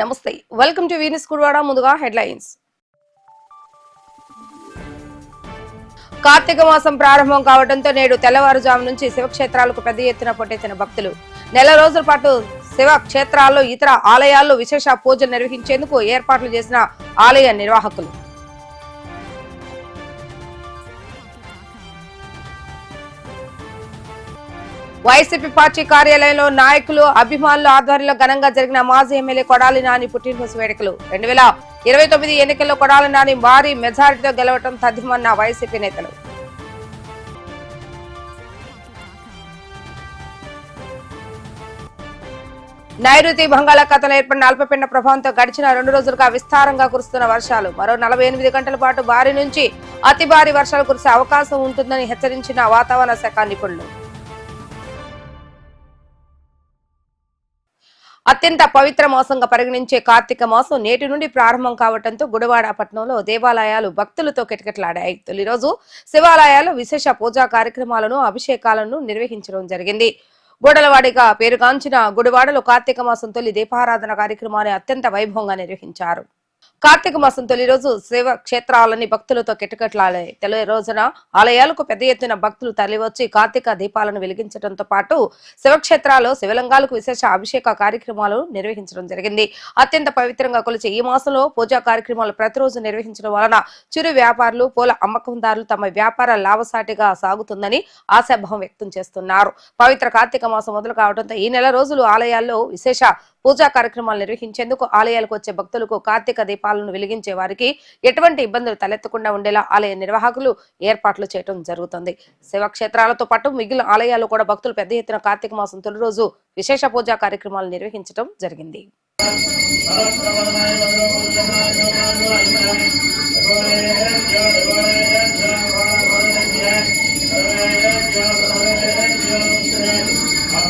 నమస్తే. Welcome to వీనిస్ కుర్వాడ ముందుగా headlines Karthika మాసం ప్రారంభం కావడంతో నేడు తెల్లవారుజాము నుంచి శివక్షేత్రాలకు పెద్ద ఎత్తున పొట్టేసిన భక్తులు. నెల రోజుల పాటు శివ క్షేత్రాల్లో ఇతర ఆలయాల్లో విశేష పూజలు నిర్వహించేందుకు ఏర్పాట్లు చేసిన ఆలయ నిర్వాహకులు. వైసీపీ పార్టీ కార్యాలయంలో నాయకులు అభిమానుల ఆధ్వర్యంలో ఘనంగా జరిగిన మాజీ ఎమ్మెల్యే కొడాలి నాని పుట్టినరోజు వేడుకలు. రెండు వేల ఇరవై తొమ్మిది ఎన్నికల్లో కొడాలి నాని భారీ మెజారిటీతో గెలవటం తథ్యమన్న వైసీపీ నేతలు. నైరుతి బంగాళాఖాతంలో ఏర్పడిన అల్పపీడన ప్రభావంతో గడిచిన రెండు రోజులుగా విస్తారంగా కురుస్తున్న వర్షాలు. మరో నలభై ఎనిమిది గంటల పాటు భారీ నుంచి అతి భారీ వర్షాలు కురిసే అవకాశం ఉంటుందని హెచ్చరించిన వాతావరణ శాఖ నిపుణులు. అత్యంత పవిత్ర మాసంగా పరిగణించే కార్తీక మాసం నేటి నుండి ప్రారంభం కావడంతో గుడివాడ పట్టణంలో దేవాలయాలు భక్తులతో కిటకిటలాడాయి. తొలి రోజు శివాలయాలు విశేష పూజా కార్యక్రమాలను అభిషేకాలను నిర్వహించడం జరిగింది. గోడలవాడిగా పేరుగాంచిన గుడివాడలో కార్తీక మాసం తొలి దీపారాధన కార్యక్రమాన్ని అత్యంత వైభవంగా నిర్వహించారు. కార్తీక మాసం తొలి రోజు శివ క్షేత్రాలని భక్తులతో కిటకిటలాడాయి తొలి రోజున ఆలయాలకు పెద్ద ఎత్తున భక్తులు తరలివచ్చి కార్తీక దీపాలను వెలిగించడంతో పాటు శివక్షేత్రాల్లో శివలింగాలకు విశేష అభిషేక కార్యక్రమాలు నిర్వహించడం జరిగింది. అత్యంత పవిత్రంగా కొలిచే ఈ మాసంలో పూజా కార్యక్రమాలు ప్రతిరోజు నిర్వహించడం వలన చిరు వ్యాపారులు పూల అమ్మకందారులు తమ వ్యాపార లాభసాటిగా సాగుతుందని ఆశాభావం వ్యక్తం చేస్తున్నారు. పవిత్ర కార్తీక మాసం మొదలు కావడంతో ఈ నెల రోజులు ఆలయాల్లో విశేష పూజా కార్యక్రమాలు నిర్వహించేందుకు ఆలయాలకు వచ్చే భక్తులకు కార్తీక దీపాలను వెలిగించే వారికి ఎటువంటి ఇబ్బందులు తలెత్తకుండా ఉండేలా ఆలయ నిర్వాహకులు ఏర్పాట్లు చేయడం జరుగుతుంది. శివక్షేత్రాలతో పాటు మిగిలిన ఆలయాల్లో కూడా భక్తులు పెద్ద ఎత్తున కార్తీక మాసం తొలి రోజు విశేష పూజా కార్యక్రమాలు నిర్వహించడం జరిగింది.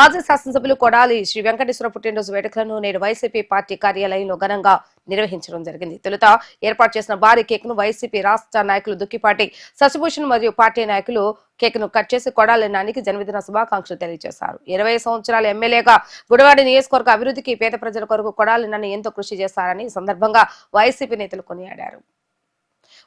మాజీ శాసనసభ్యులు కొడాలి శ్రీ వెంకటేశ్వర పుట్టినరోజు వేడుకలను నేడు వైసీపీ పార్టీ కార్యాలయంలో ఘనంగా నిర్వహించడం జరిగింది. తొలుత ఏర్పాటు చేసిన భారీ కేక్ను వైసీపీ రాష్ట్ర నాయకులు దుక్కిపాటి శశిభూషణ్ మరియు పార్టీ నాయకులు కేక్ను కట్ చేసి కొడాలి నానికి జన్మదిన శుభాకాంక్షలు తెలియజేశారు. ఇరవై సంవత్సరాల ఎమ్మెల్యేగా గుడివాడ నియోజకవర్గ అభివృద్ధికి పేద ప్రజల కొరకు కొడాలి నన్ను ఎంతో కృషి చేశారని సందర్భంగా వైసీపీ నేతలు కొనియాడారు.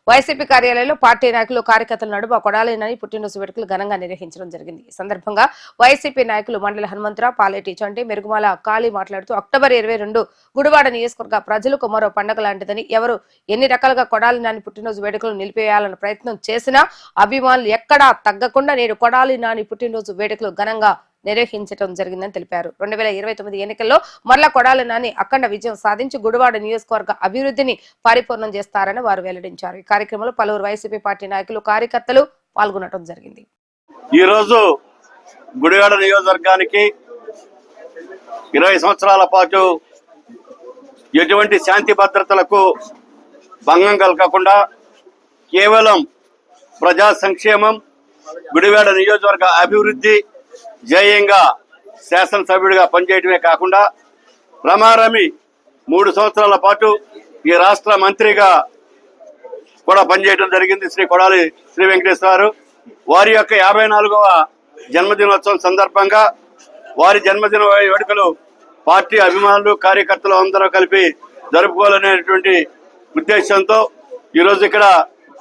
వైసీపీ కార్యాలయంలో పార్టీ నాయకులు కార్యకర్తల నడుమ కొడాలేనని పుట్టినరోజు వేడుకలు ఘనంగా నిర్వహించడం జరిగింది. ఈ సందర్భంగా వైసీపీ నాయకులు మండల హనుమంతరావు పాలేటి చంటి మెరుగుమాల కాళీ మాట్లాడుతూ అక్టోబర్ ఇరవై రెండు గుడివాడ నియోజకవర్గ ప్రజలకు మరో పండగ లాంటిదని ఎవరు ఎన్ని రకాలుగా కొడాలి నాని పుట్టినరోజు వేడుకలు నిలిపేయాలని ప్రయత్నం చేసినా అభిమానులు ఎక్కడా తగ్గకుండా నేడు కొడాలి నాని పుట్టినరోజు వేడుకలు ఘనంగా నిర్వహించడం జరిగిందని తెలిపారు. రెండు వేల ఇరవై తొమ్మిది ఎన్నికల్లో మరల కొడాలి నాని అఖండ విజయం సాధించి గుడివాడ నియోజకవర్గ అభివృద్ధిని పరిపూర్ణం చేస్తారని వారు వెల్లడించారు. ఈ కార్యక్రమంలో పలువురు వైసీపీ పార్టీ నాయకులు కార్యకర్తలు పాల్గొనడం జరిగింది. ఈ రోజు గుడివాడ నియోజకవర్గానికి ఇరవై సంవత్సరాల పాటు ఎటువంటి శాంతి భద్రతలకు భంగం కలగకుండా కేవలం ప్రజా సంక్షేమం గుడివాడ నియోజకవర్గ అభివృద్ధి జేయంగా శాసనసభ్యుడిగా పనిచేయడమే కాకుండా రమారమి మూడు సంవత్సరాల పాటు ఈ రాష్ట్ర మంత్రిగా కూడా పనిచేయడం జరిగింది శ్రీ కొడాలి శ్రీ వెంకటేశ్వర వారి యొక్క యాభై నాలుగవ జన్మదినోత్సవం సందర్భంగా వారి జన్మదిన వేడుకలు పార్టీ అభిమానులు కార్యకర్తలు అందరూ కలిపి జరుపుకోవాలనేటువంటి ఉద్దేశంతో ఈరోజు ఇక్కడ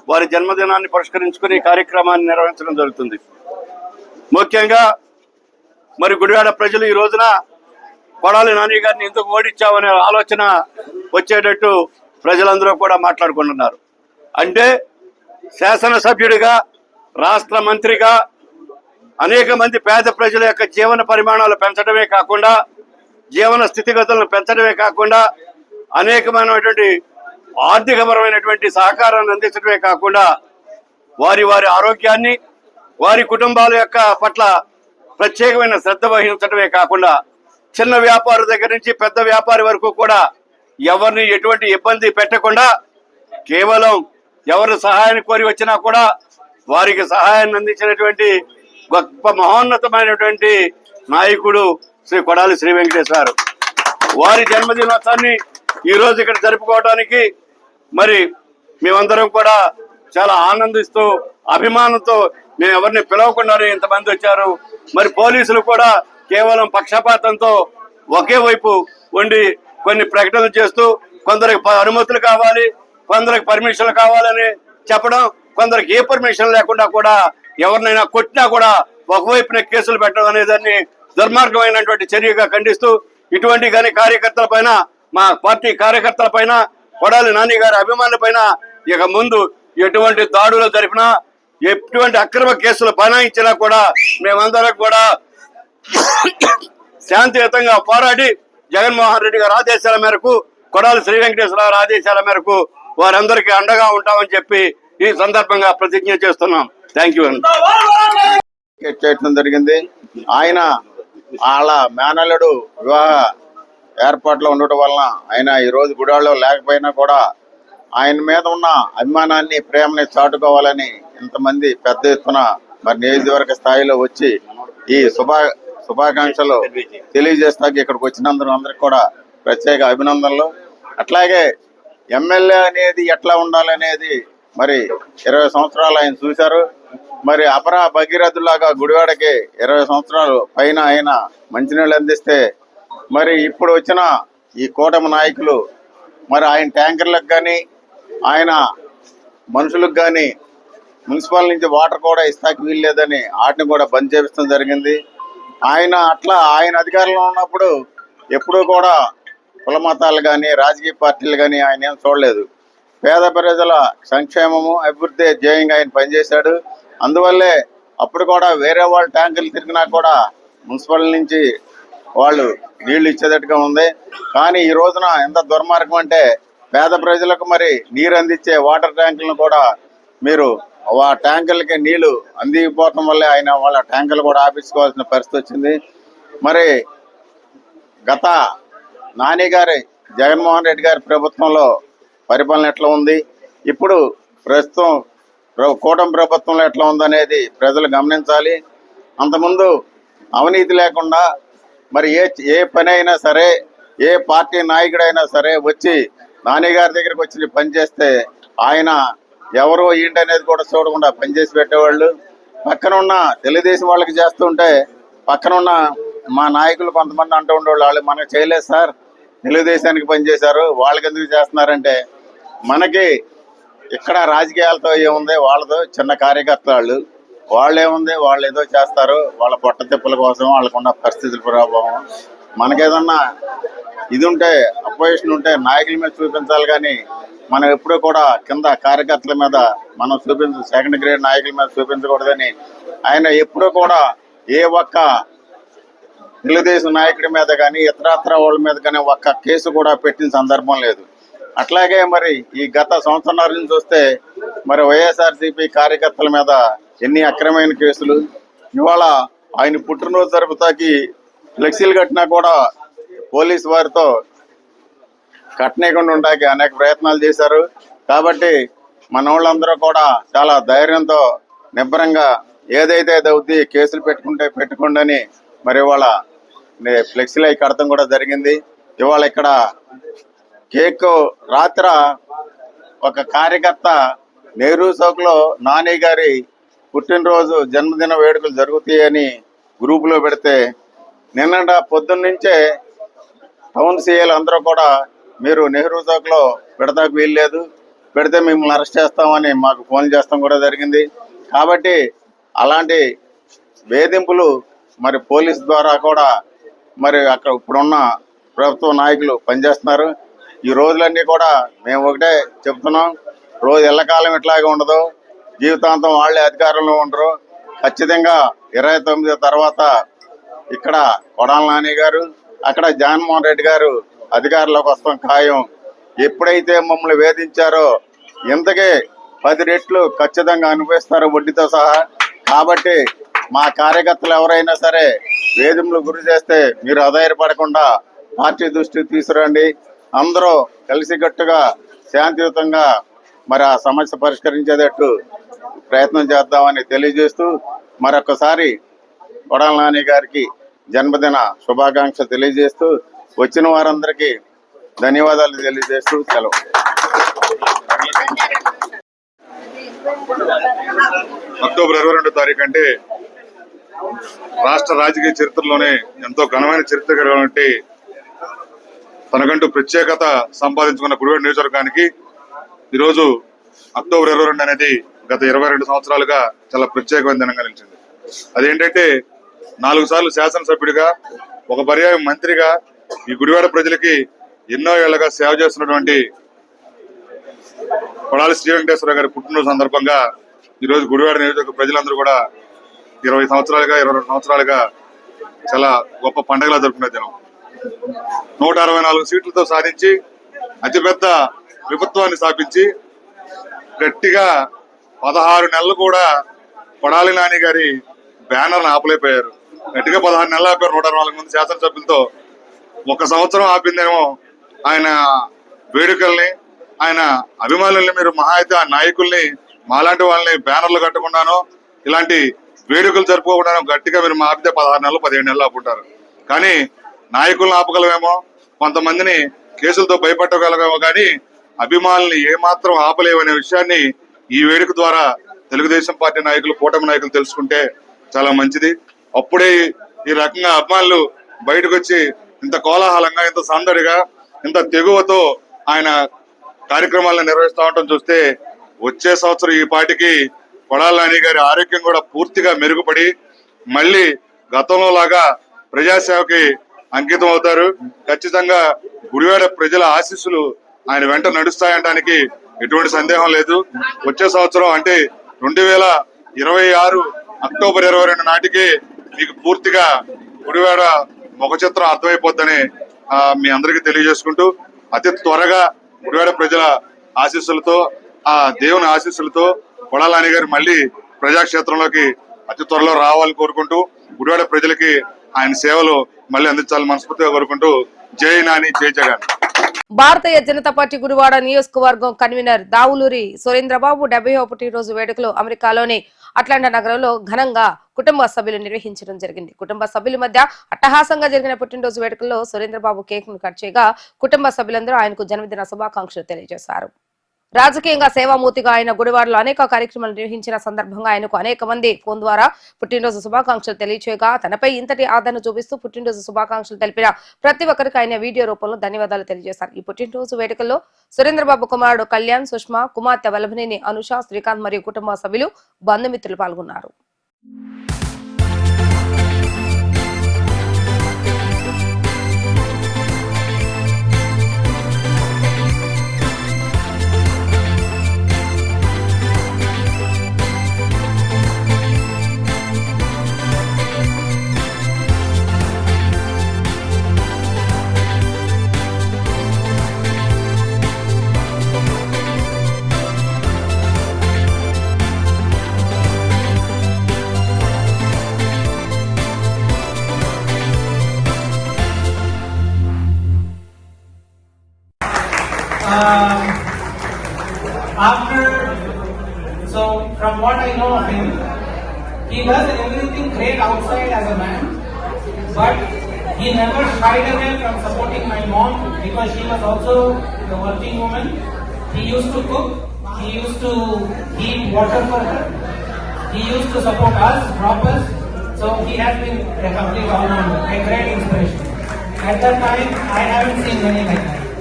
వారి జన్మదినాన్ని పురస్కరించుకుని కార్యక్రమాన్ని నిర్వహించడం జరుగుతుంది. ముఖ్యంగా మరి గుడివాడ ప్రజలు ఈ రోజున కొడాలి నాని గారిని ఎందుకు ఓడించామనే ఆలోచన వచ్చేటట్టు ప్రజలందరూ కూడా మాట్లాడుకుంటున్నారు. అంటే శాసనసభ్యుడిగా రాష్ట్ర మంత్రిగా అనేక మంది పేద ప్రజల యొక్క జీవన పరిమాణాలు పెంచడమే కాకుండా జీవన స్థితిగతులను పెంచడమే కాకుండా అనేకమైనటువంటి ఆర్థికపరమైనటువంటి సహకారాన్ని అందించడమే కాకుండా వారి వారి ఆరోగ్యాన్ని వారి కుటుంబాల యొక్క పట్ల ప్రత్యేకమైన శ్రద్ధ వహించడమే కాకుండా చిన్న వ్యాపారి దగ్గర నుంచి పెద్ద వ్యాపారి వరకు కూడా ఎవరిని ఎటువంటి ఇబ్బంది పెట్టకుండా కేవలం ఎవరు సహాయాన్ని కోరి వచ్చినా కూడా వారికి సహాయాన్ని అందించినటువంటి గొప్ప మహోన్నతమైనటువంటి నాయకుడు శ్రీ కొడాలి శ్రీ వెంకటేశ్వర వారి జన్మదినోత్సవాన్ని ఈరోజు ఇక్కడ జరుపుకోవడానికి మరి మేమందరం కూడా చాలా ఆనందిస్తూ అభిమానంతో మేము ఎవరిని పిలవకుండానే ఇంతమంది వచ్చారు. మరి పోలీసులు కూడా కేవలం పక్షపాతంతో ఒకే వైపు ఉండి కొన్ని ప్రకటనలు చేస్తూ కొందరికి ప- అనుమతులు కావాలి కొందరికి పర్మిషన్లు కావాలని చెప్పడం కొందరికి ఏ పర్మిషన్ లేకుండా కూడా ఎవరినైనా కొట్టినా కూడా ఒకవైపున కేసులు పెట్టడం అనేదాన్ని దుర్మార్గమైనటువంటి చర్యగా ఖండిస్తూ ఇటువంటి కానీ కార్యకర్తల పైన మా పార్టీ కార్యకర్తల పైన కొడాలి నాని గారి అభిమానుల పైన ఇక ముందు ఎటువంటి దాడులు జరిపినా ఎటువంటి అక్రమ కేసులు బనాయించినా కూడా మేమందరం కూడా శాంతియుతంగా పోరాడి జగన్మోహన్ రెడ్డి గారి ఆదేశాల మేరకు కొడాలి శ్రీ వెంకటేశ్వరరావు ఆదేశాల మేరకు వారందరికీ అండగా ఉంటామని చెప్పి ఈ సందర్భంగా ప్రతిజ్ఞ చేస్తున్నాం. థ్యాంక్ యూ చేయటం జరిగింది. ఆయన వాళ్ళ మేనల్లుడు వివాహ ఏర్పాట్లో ఉండటం వలన ఆయన ఈ రోజు గుడాల్లో లేకపోయినా కూడా ఆయన మీద ఉన్న అభిమానాన్ని ప్రేమని చాటుకోవాలని ఇంతమంది పెద్ద ఎత్తున మరి నియోజకవర్గ స్థాయిలో వచ్చి ఈ శుభా శుభాకాంక్షలు తెలియజేస్తాకి ఇక్కడికి వచ్చినందుకు అందరికి కూడా ప్రత్యేక అభినందనలు. అట్లాగే ఎమ్మెల్యే అనేది ఎట్లా ఉండాలనేది మరి ఇరవై సంవత్సరాలు ఆయన చూశారు. మరి అపర భగీరథులాగా గుడివాడకి ఇరవై సంవత్సరాలు పైన ఆయన మంచినీళ్ళు అందిస్తే మరి ఇప్పుడు వచ్చిన ఈ కూటమి నాయకులు మరి ఆయన ట్యాంకర్లకు కానీ ఆయన మనుషులకు కానీ మున్సిపల్ నుంచి వాటర్ కూడా ఇస్తాకి వీల్లేదని వాటిని కూడా బంద్ చేపించడం జరిగింది. ఆయన అట్లా ఆయన అధికారంలో ఉన్నప్పుడు ఎప్పుడూ కూడా కుల మతాలు కానీ రాజకీయ పార్టీలు కానీ ఆయన ఏం చూడలేదు. పేద ప్రజల సంక్షేమము అభివృద్ధి ధ్యేయంగా ఆయన పనిచేశాడు. అందువల్లే అప్పుడు కూడా వేరే వాళ్ళ ట్యాంకులు తిరిగినా కూడా మున్సిపల్ నుంచి వాళ్ళు నీళ్ళు ఇచ్చేటట్టుగా ఉంది. కానీ ఈ రోజున ఎంత దుర్మార్గం అంటే పేద ప్రజలకు మరి నీరు అందించే వాటర్ ట్యాంకులను కూడా మీరు ఆ ట్యాంకులకి నీళ్ళు అందిపోవటం వల్లే ఆయన వాళ్ళ ట్యాంకులు కూడా ఆపించుకోవాల్సిన పరిస్థితి వచ్చింది. మరి గత నాని గారి జగన్మోహన్ రెడ్డి గారి ప్రభుత్వంలో పరిపాలన ఎట్లా ఉంది? ఇప్పుడు ప్రస్తుతం ప్ర- కూటమి ప్రభుత్వంలో ఎట్లా ఉందనేది ప్రజలు గమనించాలి. అంతకుముందు అవినీతి లేకుండా మరి ఏ ఏ పని అయినా సరే ఏ పార్టీ నాయకుడైనా సరే వచ్చి నాని గారి దగ్గరికి వచ్చి పనిచేస్తే ఆయన ఎవరో ఏంటి అనేది కూడా చూడకుండా పనిచేసి పెట్టేవాళ్ళు. పక్కన ఉన్న తెలుగుదేశం వాళ్ళకి చేస్తుంటే పక్కన ఉన్న మా నాయకులు కొంతమంది అంటూ ఉండేవాళ్ళు వాళ్ళు మనకు చేయలేదు సార్ తెలుగుదేశానికి పనిచేశారు వాళ్ళకి ఎందుకు చేస్తున్నారంటే మనకి ఇక్కడ రాజకీయాలతో ఏముంది వాళ్ళతో చిన్న కార్యకర్త వాళ్ళు వాళ్ళు వాళ్ళు ఏదో చేస్తారు వాళ్ళ పొట్ట తిప్పల కోసం వాళ్ళకున్న పరిస్థితుల ప్రభావం. మనకేదన్నా ఇది ఉంటే అపోజిషన్ ఉంటే నాయకుల మీద చూపించాలి కానీ మనం ఎప్పుడూ కూడా కింద కార్యకర్తల మీద మనం చూపించ సెకండ్ గ్రేడ్ నాయకుల మీద చూపించకూడదని ఆయన ఎప్పుడూ కూడా ఏ ఒక్క తెలుగుదేశం నాయకుడి మీద కానీ ఇతరత్ర వాళ్ళ మీద కానీ ఒక్క కేసు కూడా పెట్టిన సందర్భం లేదు. అట్లాగే మరి ఈ గత సంవత్సరాల నుంచి చూస్తే మరి వైఎస్ఆర్సీపీ కార్యకర్తల మీద ఎన్ని అక్రమైన కేసులు ఇవాళ ఆయన పుట్టినరోజు జరుపుతాకి ఫ్లెక్సీలు కట్టినా కూడా పోలీస్ వారితో కట్టనీయకుండా ఉండడానికి అనేక ప్రయత్నాలు చేశారు. కాబట్టి మన వాళ్ళందరూ కూడా చాలా ధైర్యంతో నిబ్బరంగా ఏదైతే అవుద్ది కేసులు పెట్టుకుంటే పెట్టుకోండి మరి ఇవాళ ఫ్లెక్సీలు అవి కడతం కూడా జరిగింది. ఇవాళ ఇక్కడ కేక్ రాత్ర ఒక కార్యకర్త నెహ్రూ చౌక్లో నాని గారి పుట్టినరోజు జన్మదిన వేడుకలు జరుగుతాయని గ్రూపులో పెడితే నిన్నట పొద్దున్నుంచే టౌన్ సీఏలు అందరూ కూడా మీరు నెహ్రూ చౌక్లో పెడతాకు వీల్లేదు. పెడితే మిమ్మల్ని అరెస్ట్ చేస్తామని మాకు ఫోన్ చేస్తాం కూడా జరిగింది. కాబట్టి అలాంటి వేధింపులు మరి పోలీస్ ద్వారా కూడా మరి అక్కడ ఇప్పుడున్న ప్రభుత్వ నాయకులు పనిచేస్తున్నారు. ఈ రోజులన్నీ కూడా మేము ఒకటే చెప్తున్నాం. రోజు ఎల్లకాలం ఇట్లాగే ఉండదు. జీవితాంతం వాళ్ళే అధికారంలో ఉండరు. ఖచ్చితంగా ఇరవై తొమ్మిది తర్వాత ఇక్కడ కొడాల నాని గారు అక్కడ జగన్మోహన్ రెడ్డి గారు అధికారంలోకి వస్తాం ఖాయం. ఎప్పుడైతే మమ్మల్ని వేధించారో ఇంతకే పది రెట్లు ఖచ్చితంగా అనిపిస్తారు వడ్డీతో సహా. కాబట్టి మా కార్యకర్తలు ఎవరైనా సరే వేధింపులు గురి చేస్తే మీరు అధైర్యపడకుండా పార్టీ దృష్టికి తీసుకురండి. అందరూ కలిసికట్టుగా శాంతియుతంగా మరి ఆ సమస్య పరిష్కరించేటట్టు ప్రయత్నం చేద్దామని తెలియజేస్తూ మరొకసారి కొడాల నాని గారికి జన్మదిన శుభాకాంక్షలు తెలియజేస్తూ వచ్చిన వారందరికీ ధన్యవాదాలు తెలియజేస్తూ సెలవు. అక్టోబర్ ఇరవై రెండో తారీఖు అంటే రాష్ట్ర రాజకీయ చరిత్రలోనే ఎంతో ఘనమైన చరిత్ర కలిగినటువంటి తనకంటూ ప్రత్యేకత సంపాదించుకున్న గుడివాడ నియోజకవర్గానికి ఈరోజు అక్టోబర్ ఇరవై రెండు అనేది గత ఇరవై రెండు సంవత్సరాలుగా చాలా ప్రత్యేకమైన దినంగా నిలిచింది. అదేంటంటే నాలుగు సార్లు శాసనసభ్యుడిగా ఒక పర్యాయం మంత్రిగా ఈ గుడివాడ ప్రజలకి ఎన్నో ఏళ్ళుగా సేవ చేస్తున్నటువంటి కొడాలి శ్రీ వెంకటేశ్వర గారి పుట్టినరోజు సందర్భంగా ఈరోజు గుడివాడ నియోజక ప్రజలందరూ కూడా ఇరవై సంవత్సరాలుగా ఇరవై రెండు సంవత్సరాలుగా చాలా గొప్ప పండుగలా జరుపుకునే దినం. నూట అరవై నాలుగు సీట్లతో సాధించి అతిపెద్ద ప్రభుత్వాన్ని స్థాపించి గట్టిగా పదహారు నెలలు కూడా కొడాలి నాని గారి బ్యానర్ ఆపలేకపోయారు. గట్టిగా పదహారు నెలలు ఆపారు నూట నాలుగు మంది శాసనసభ్యులతో. ఒక సంవత్సరం ఆపిందేమో ఆయన వేడుకల్ని ఆయన అభిమానుల్ని మీరు మహా అయితే ఆ నాయకుల్ని మాలాంటి వాళ్ళని బ్యానర్లు కట్టకుండానో ఇలాంటి వేడుకలు జరుపుకోకుండానో గట్టిగా మీరు మా ఆపితే పదహారు నెలలు పదిహేడు నెలలు ఆపుంటారు కానీ నాయకులను ఆపగలమేమో కొంతమందిని కేసులతో భయపట్టగలమేమో కానీ అభిమానుల్ని ఏమాత్రం ఆపలేవనే విషయాన్ని ఈ వేడుక ద్వారా తెలుగుదేశం పార్టీ నాయకులు కూటమి నాయకులు తెలుసుకుంటే చాలా మంచిది. అప్పుడే ఈ రకంగా అభిమానులు బయటకు వచ్చి ఇంత కోలాహలంగా ఇంత సందడిగా ఇంత తెగువతో ఆయన కార్యక్రమాలను నిర్వహిస్తూ ఉండటం చూస్తే వచ్చే సంవత్సరం ఈ పాటికి కొడాల నాని గారి ఆరోగ్యం కూడా పూర్తిగా మెరుగుపడి మళ్ళీ గతంలో లాగా ప్రజాసేవకి అంకితం అవుతారు. ఖచ్చితంగా గుడివాడ ప్రజల ఆశీస్సులు ఆయన వెంట నడుస్తాయనడానికి ఎటువంటి సందేహం లేదు. వచ్చే సంవత్సరం అంటే రెండు వేల ఇరవై ఆరు అక్టోబర్ ఇరవై రెండు నాటికి మీకు పూర్తిగా గుడివాడ ముఖ చిత్రం అర్థమైపోద్దని ఆ, మీ అందరికీ తెలియజేసుకుంటూ అతి త్వరగా గుడివాడ ప్రజల ఆశీస్సులతో ఆ దేవుని ఆశీస్సులతో కొడాలని గారు మళ్ళీ ప్రజాక్షేత్రంలోకి అతి త్వరలో రావాలని కోరుకుంటూ గుడివాడ ప్రజలకి ఆయన సేవలు మళ్ళీ అందించాలని మనస్ఫూర్తిగా కోరుకుంటూ జై నాని జై జగన్. భారతీయ జనతా పార్టీ గుడివాడ నియోజకవర్గం కన్వీనర్ దావులూరి సురేంద్రబాబు డెబ్బై రోజు వేడుకలు అమెరికాలోని అట్లాంటి నగరంలో ఘనంగా కుటుంబ సభ్యులు నిర్వహించడం జరిగింది. కుటుంబ సభ్యుల మధ్య అట్టహాసంగా జరిగిన పుట్టినరోజు వేడుకల్లో సురేంద్రబాబు కేక్ను కట్ చేయగా కుటుంబ సభ్యులందరూ ఆయనకు జన్మదిన శుభాకాంక్షలు తెలియజేశారు. రాజకీయంగా సేవామూర్తిగా ఆయన గుడివాడలో అనేక కార్యక్రమాలు నిర్వహించిన సందర్భంగా ఆయనకు అనేక మంది ఫోన్ ద్వారా పుట్టినరోజు శుభాకాంక్షలు తెలియచేయగా తనపై ఇంతటి ఆదరణ చూపిస్తూ పుట్టినరోజు శుభాకాంక్షలు తెలిపిన ప్రతి ఒక్కరికి ఆయన వీడియో రూపంలో ధన్యవాదాలు తెలియజేశారు. ఈ పుట్టినరోజు వేడుకల్లో సురేంద్రబాబు కుమారుడు కళ్యాణ్ సుష్మా కుమార్తె వల్లభనేని అనుష శ్రీకాంత్ మరియు కుటుంబ సభ్యులు బంధుమిత్రులు పాల్గొన్నారు. Um, after, so from what I know of him, he does everything great outside as a man, but he never shied away from supporting my mom because she was also a working woman. He used to cook, he used to heat water for her, he used to support us, drop us, so he has been a complete all-rounder, a great inspiration. At that time, I haven't seen many like that.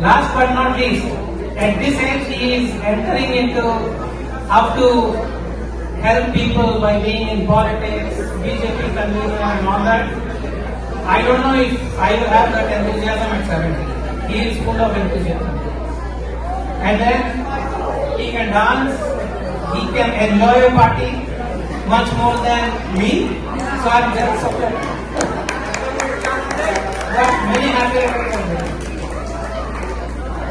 Last but not least, at this age he is entering into how to help people by being in politics, BJP convener and all that. I don't know if I will have that enthusiasm at 70. He is full of enthusiasm. and then he can dance, he can enjoy a party much more than me. So I'm very surprised. But many happy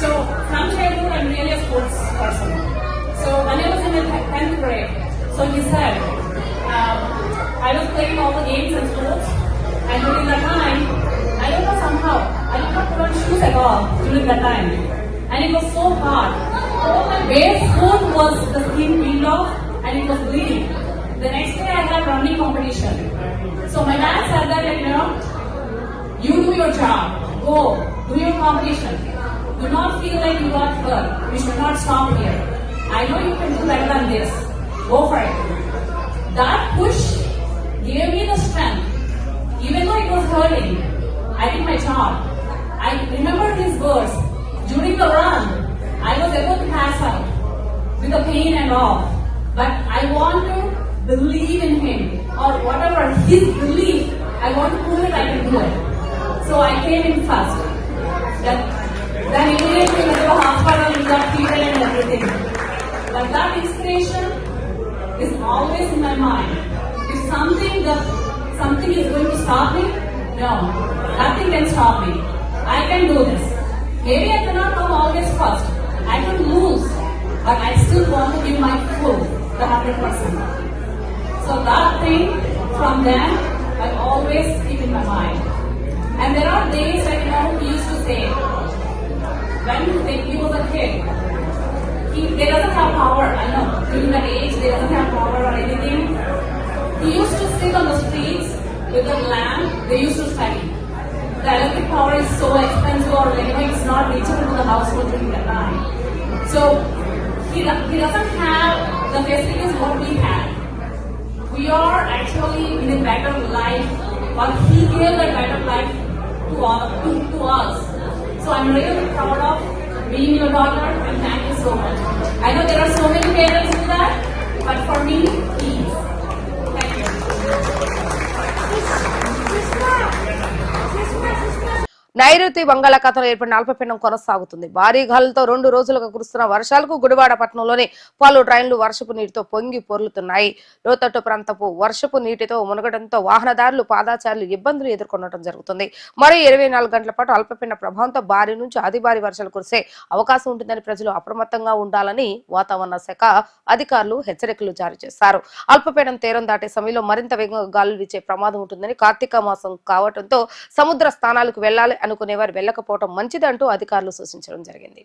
so from childhood I'm really a sports person. So when I was in the 10th grade, so he said, um, I was playing all the games and sports, and during that time, I don't know somehow, I did not put on shoes at all during that time. And it was so hard. All my bare foot was the skin peeled off, and it was bleeding. The next day I had running competition. So my dad said that, you know, you do your job. Go. Do your competition. Do not feel like you got hurt. You should not stop here. I know you can do better than this. Go for it. That push gave me the strength. Even though it was hurting, I did my job. I remember these words. During the run, I was able to pass out with the pain and all. But I want to believe in him or whatever his belief. I want to prove it I can do it. So I came in first. That, then immediately went to the hospital, we got treated and everything. But that inspiration is always in my mind. If something that something is going to stop me, no, nothing can stop me. I can do this. Maybe I cannot come always first. I can lose, but I still want to give my full, the hundred percent. So that thing from then I always keep in my mind. And there are days like you know used to say when he was a kid, he they doesn't have power. I know during that age they doesn't have power or anything. He used to sit on the streets with a lamp. They used to study. The electric power is so expensive, or you it's not reachable to the household during that time. So he, he doesn't have the facilities what we have. We are actually in a better life, or he gave that better life to all to, to us. So I'm really proud of being your daughter, and thank you so much. I know there are so many parents do that, but for me, నైరుతి బంగాళాఖాతంలో ఏర్పడిన అల్పపీడనం కొనసాగుతుంది. భారీ గాలులతో రెండు రోజులుగా కురుస్తున్న వర్షాలకు గుడివాడ పట్టణంలోని పలు ట్రైన్లు వర్షపు నీటితో పొంగి పొర్లుతున్నాయి. లోతట్టు ప్రాంతపు వర్షపు నీటితో మునగడంతో వాహనదారులు పాదాచారులు ఇబ్బందులు ఎదుర్కొనడం జరుగుతుంది. మరో ఇరవై నాలుగు గంటల పాటు అల్పపీడన ప్రభావంతో భారీ నుంచి అతి భారీ వర్షాలు కురిసే అవకాశం ఉంటుందని ప్రజలు అప్రమత్తంగా ఉండాలని వాతావరణ శాఖ అధికారులు హెచ్చరికలు జారీ చేశారు. అల్పపీడనం తీరం దాటే సమయంలో మరింత వేగంగా గాలులు వీచే ప్రమాదం ఉంటుందని కార్తీక మాసం కావడంతో సముద్ర స్థానాలకు వెళ్ళాలి అనుకునేవారు వెళ్ళకపోవడం మంచిదంటూ అధికారులు సూచించడం జరిగింది.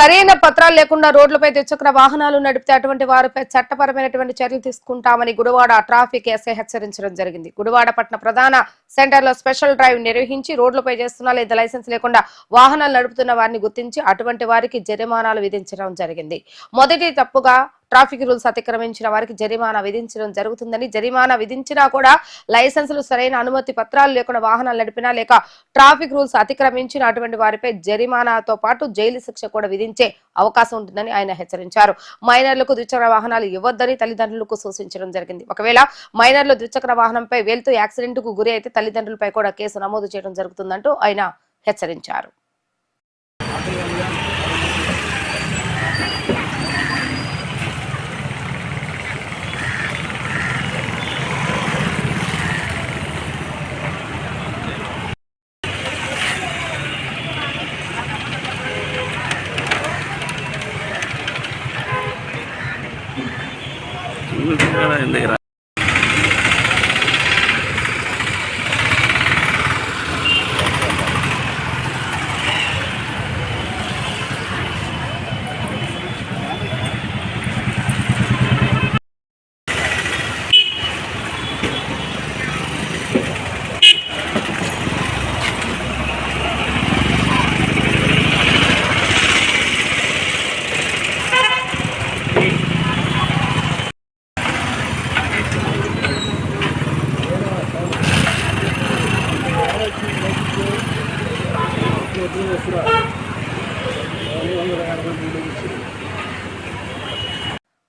సరైన పత్రాలు లేకుండా రోడ్లపై ద్విచక్ర వాహనాలు నడిపితే అటువంటి వారిపై చట్టపరమైనటువంటి చర్యలు తీసుకుంటామని గుడివాడ ట్రాఫిక్ ఎస్ఐ హెచ్చరించడం జరిగింది. గుడివాడ పట్టణ ప్రధాన సెంటర్లో స్పెషల్ డ్రైవ్ నిర్వహించి రోడ్లపై చేస్తున్న లేదా లైసెన్స్ లేకుండా వాహనాలు నడుపుతున్న వారిని గుర్తించి అటువంటి వారికి జరిమానాలు విధించడం జరిగింది. మొదటి తప్పుగా ట్రాఫిక్ రూల్స్ అతిక్రమించిన వారికి జరిమానా విధించడం జరుగుతుందని జరిమానా విధించినా కూడా లైసెన్సులు సరైన అనుమతి పత్రాలు లేకుండా వాహనాలు నడిపినా లేక ట్రాఫిక్ రూల్స్ అతిక్రమించిన అటువంటి వారిపై జరిమానాతో పాటు జైలు శిక్ష కూడా విధించే అవకాశం ఉంటుందని ఆయన హెచ్చరించారు. మైనర్లకు ద్విచక్ర వాహనాలు ఇవ్వద్దని తల్లిదండ్రులకు సూచించడం జరిగింది. ఒకవేళ మైనర్లు ద్విచక్ర వాహనంపై వెళ్తూ యాక్సిడెంట్కు గురి అయితే తల్లిదండ్రులపై కూడా కేసు నమోదు చేయడం జరుగుతుందంటూ ఆయన హెచ్చరించారు. no tiene.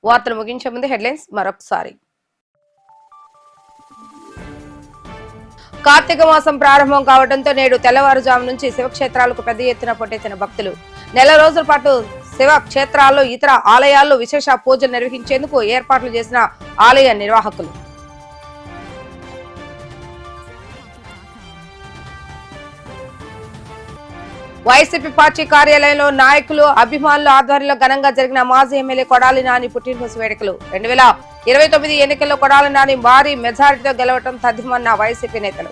వార్తలు ముగించే ముందు హెడ్లైన్స్ మరొకసారి. కార్తీక మాసం ప్రారంభం కావడంతో నేడు తెల్లవారుజాము నుంచి శివక్షేత్రాలకు పెద్ద ఎత్తున పొట్టేసిన భక్తులు. నెల రోజుల పాటు శివ క్షేత్రాల్లో ఇతర ఆలయాల్లో విశేష పూజలు నిర్వహించేందుకు ఏర్పాట్లు చేసిన ఆలయ నిర్వాహకులు. వైసీపీ పార్టీ కార్యాలయంలో నాయకులు అభిమానుల ఆధ్వర్యంలో ఘనంగా జరిగిన మాజీ ఎమ్మెల్యే కొడాలి నాని పుట్టినరోజు వేడుకలు. రెండు వేల ఇరవై తొమ్మిది ఎన్నికల్లో కొడాలి నాని భారీ మెజారిటీతో గెలవటం తథ్యమన్న వైసీపీ నేతలు.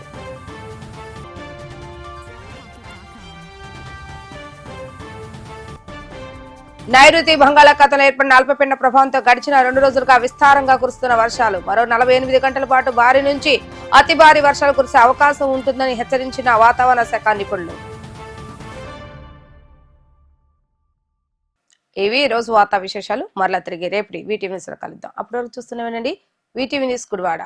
నైరుతి బంగాళాఖాతంలో ఏర్పడిన అల్పపీడన ప్రభావంతో గడిచిన రెండు రోజులుగా విస్తారంగా కురుస్తున్న వర్షాలు. మరో నలభై ఎనిమిది గంటల పాటు భారీ నుంచి అతి భారీ వర్షాలు కురిసే అవకాశం ఉంటుందని హెచ్చరించిన వాతావరణ శాఖ నిపుణులు. ఇవి రోజు వార్తా విశేషాలు. మరలా తిరిగి రేపటి వీటీవీ న్యూస్లో కలుద్దాం. అప్పటి వరకు చూస్తున్నామేనండి వీటీవీ న్యూస్ గుడివాడ.